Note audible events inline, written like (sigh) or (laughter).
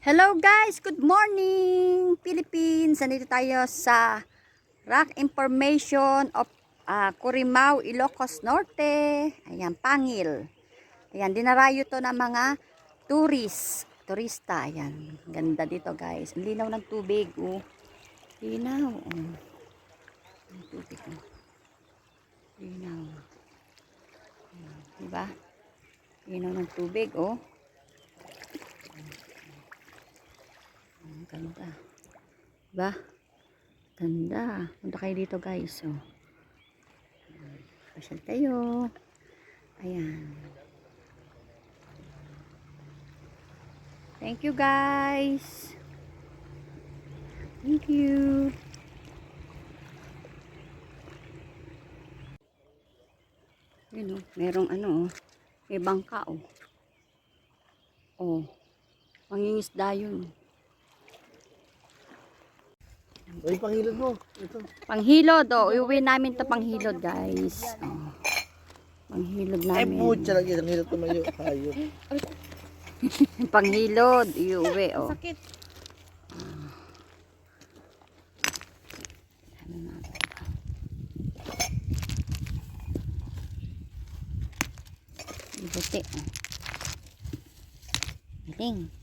Hello guys, good morning Philippines. Nandito tayo sa Rock Information of ah, Curimao, Ilocos Norte. Ayan, Pangil. Ayan, dinarayo to ng mga tourist, turista. Ayan, ganda dito guys. Ang linaw ng tubig. Oh. Linaw. Oh. Ang tubig. Oh. Linaw. Ayan, diba? Linaw ng tubig. Oh. Ganda. Diba? Ganda. Punta kayo dito guys. Oh. Pasyal tayo. Ayan. Thank you guys. Thank you. Yun oh. Merong ano oh. May bangka oh. Oh. Mangingisda yun. Ay, pangilod mo. Ito. Panghilod, oh. Iuwi namin to panghilod, guys. Oh. Panghilod Ay, namin. putya lang isang hilot tumayo. Hayop. (laughs) Panghilod, iuwi, oh. Sakit. Natin? Ibuti, oh. Galing.